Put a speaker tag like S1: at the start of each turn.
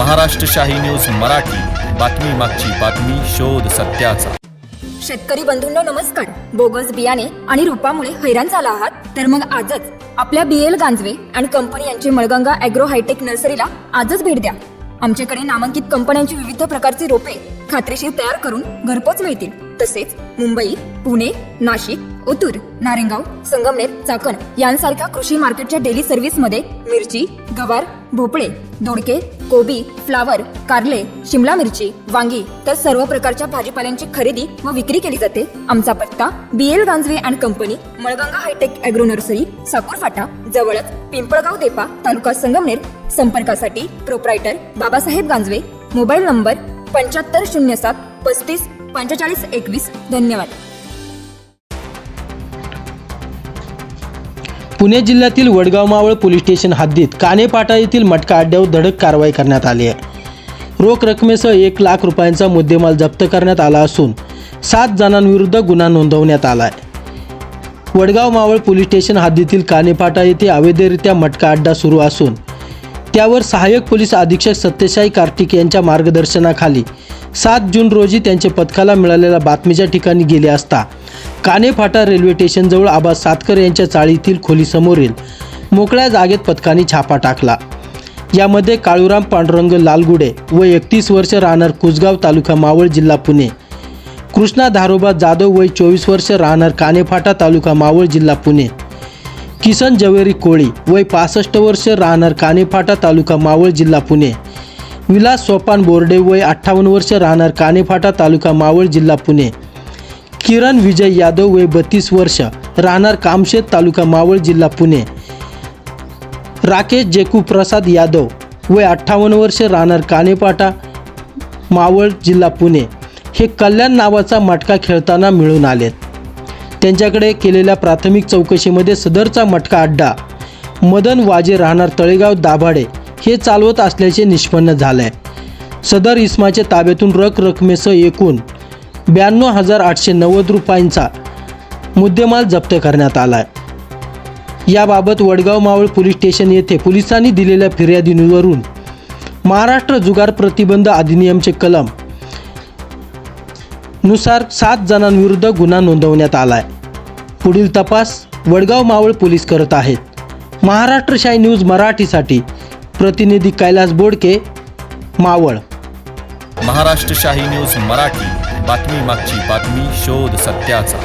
S1: महाराष्ट्र शाही न्यूज मराठी. बातमी मागची बातमी शोध सत्याचा.
S2: शेतकरी बंधूंनो नमस्कार. बोगस बियाणे आणि रोपामुळे हैराण झाला आहात? तर मग आजच आपल्या बी एल गांजवे आणि कंपनी यांची मळगंगा अॅग्रो हायटेक नर्सरीला आजच भेट द्या. आमच्याकडे नामांकित कंपन्यांची विविध प्रकारची रोपे खात्रीशीर तयार करून घरपोच मिळतील. तसेच मुंबई पुणे नाशिक ओतूर नारेंगाव संगमनेर चाकण यांसारख्या कृषी मार्केटच्या डेली सर्व्हिसमध्ये मिरची गवार भोपळे दोडके कोबी फ्लावर कारले शिमला मिरची वांगी तर सर्व प्रकारच्या भाजीपाल्यांची खरेदी व विक्री केली जाते. आमचा पत्ता B L Ganjave and company Malganga hitech agro nursery Sakur फाटा जवळच पिंपळगाव देपा तालुका संगमनेर. संपर्कासाठी proprietor Babasaheb Ganjave. Mobile number पंच्याहत्तर शून्य सात पस्तीस पंचेचाळीस एकवीस. धन्यवाद.
S3: पुणे जिल्ह्यातील वडगाव मावळ पोलीस स्टेशन हद्दीत कानेपाटा येथील मटका अड्ड्यावर धडक कारवाई करण्यात आली आहे. रोख रकमेसह एक लाख रुपयांचा मुद्देमाल जप्त करण्यात आला असून सात जणांविरुद्ध गुन्हा नोंदवण्यात आला आहे. वडगाव मावळ पोलीस स्टेशन हद्दीतील कानेपाटा येथे अवैधरित्या मटका अड्डा सुरू असून त्यावर सहाय्यक पोलीस अधीक्षक सत्यसाई कार्तिक यांच्या मार्गदर्शनाखाली सात जून रोजी त्यांच्या पथकाला मिळालेल्या बातमीच्या ठिकाणी गेले असता कानेफाटा रेल्वे स्टेशनजवळ आबा सातकर यांच्या चाळीतील खोलीसमोरील मोकळ्या जागेत पथकाने छापा टाकला. यामध्ये काळूराम पांडुरंग लालगुडे व एकतीस वर्ष राहणार कुसगाव तालुका मावळ जिल्हा पुणे कृष्णा धारोबा जाधव वय चोवीस वर्ष राहणार कानेफाटा तालुका मावळ जिल्हा पुणे. किसन जवेरी कोळी वय पासष्ट वर्ष राहणार कानेफाटा तालुका मावळ जिल्हा पुणे. विलास सोपान बोर्डे वय अठ्ठावन्न वर्ष राहणार कानेफाटा तालुका मावळ जिल्हा पुणे. किरण विजय यादव वय बत्तीस वर्ष राहणार कामशेत तालुका मावळ जिल्हा पुणे. राकेश जेकू प्रसाद यादव वय अठ्ठावन्न वर्ष राहणार कानेपाटा मावळ जिल्हा पुणे. हे कल्याण नावाचा मटका खेळताना मिळून आलेत. त्यांच्याकडे केलेल्या प्राथमिक चौकशीमध्ये सदरचा मटका अड्डा. मदन वाजे राहणार तळेगाव दाभाडे हे चालवत असल्याचे निष्पन्न झालं आहे सदर इस्माच्या ताब्यातून रक रकमेसह एकूण ब्याण्णव हजार आठशे नव्वद रुपयांचा मुद्देमाल जप्त करण्यात आला आहे याबाबत वडगाव मावळ पोलीस स्टेशन येथे पोलिसांनी दिलेल्या फिर्यादीवरून महाराष्ट्र जुगार प्रतिबंध अधिनियमचे कलम नुसार सात जणांविरुद्ध गुन्हा नोंदवण्यात आला आहे पुढील तपास वडगाव मावळ पोलीस करत आहेत. महाराष्ट्र शाही न्यूज मराठीसाठी प्रतिनिधी कैलास बोडके मावळ.
S1: महाराष्ट्र शाही न्यूज मराठी. बातमी मागची बातमी शोध सत्याचा.